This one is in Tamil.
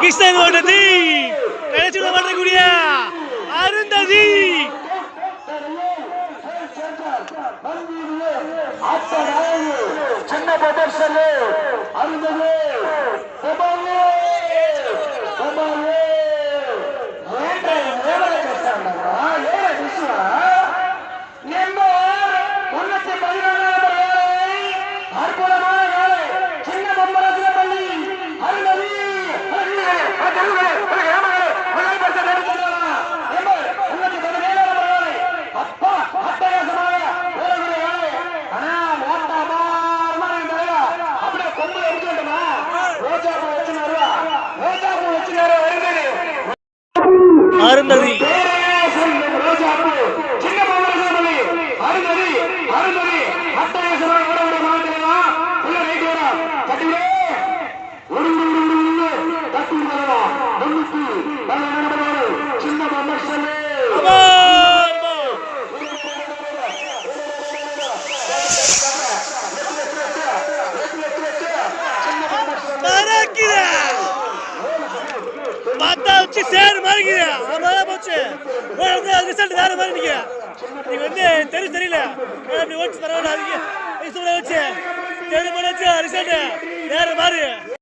கிருஷ்ணன் ஓட்டதி கடைசி பண்ணக்கூடிய அருந்ததி சின்ன பிரதர்ஷன் அருந்ததி. மறக்குதா பார்த்தா வச்சு சேர் மறக்குது அவ்வளோதான் போச்சு. ரிசல்ட் வேற மாதிரி நீங்க நீங்க வந்து தெரியும் தெரியல. அப்படி ஓச்சு பரவாயில்ல அதுக்கு? வச்சு தெரு பண்ண ரிசல்ட் வேற மாதிரி.